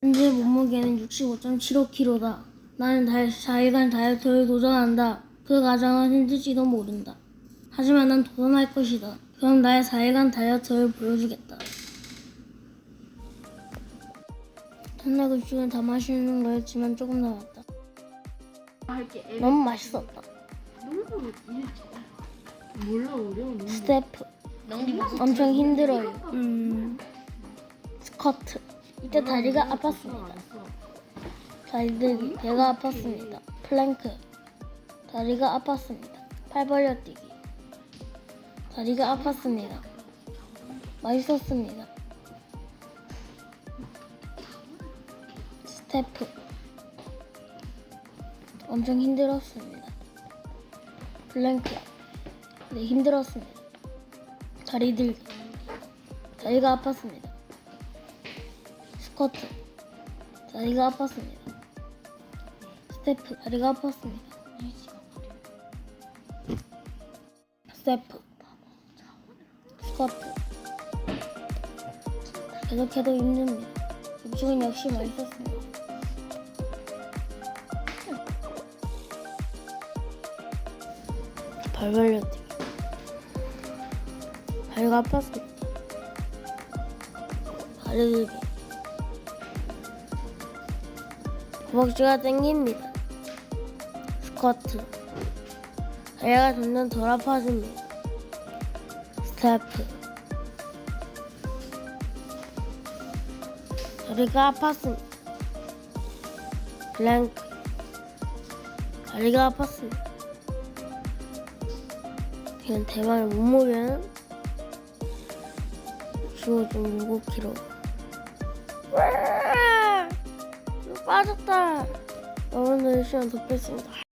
현재 몸무게는 65.75kg다. 나는 다, 4일간 다이어트를 도전한다. 그 과정은 힘들지도 모른다. 하지만 난 도전할 것이다. 그럼 나의 4일간 다이어트를 보여주겠다. 급식은 다 마시는 거였지만 조금 남았다. 애 너무 맛있었다. 몰라 어려운 스태프 엄청 힘들어요. 음, 스쿼트 이때 다리가 아팠습니다. 다리들기 배가 아팠습니다. 플랭크 다리가 아팠습니다. 팔 벌려뛰기 다리가 아팠습니다. 맛있었습니다. 스태프 엄청 힘들었습니다. 플랭크 네 힘들었습니다. 다리 들기 다리가 아팠습니다. 스쿼트 다리가 아팠습니다. 스태프 다리가 아팠습니다. 스태프 스쿼트 계속해도 힘듭니다. 음식은 역시 맛있었습니다. 발 벌려뛰기 다리가 아팠습니다. 다리 들기 허벅지가 땡깁니다. 스쿼트 다리가 점점 덜 아파집니다. 스태프 다리가 아팠습니다. 블랭크 다리가 아팠습니다. 그냥 대만의 몸무게는 65.65kg. 빠졌다. 여러분들 시간 더 뺐습니다.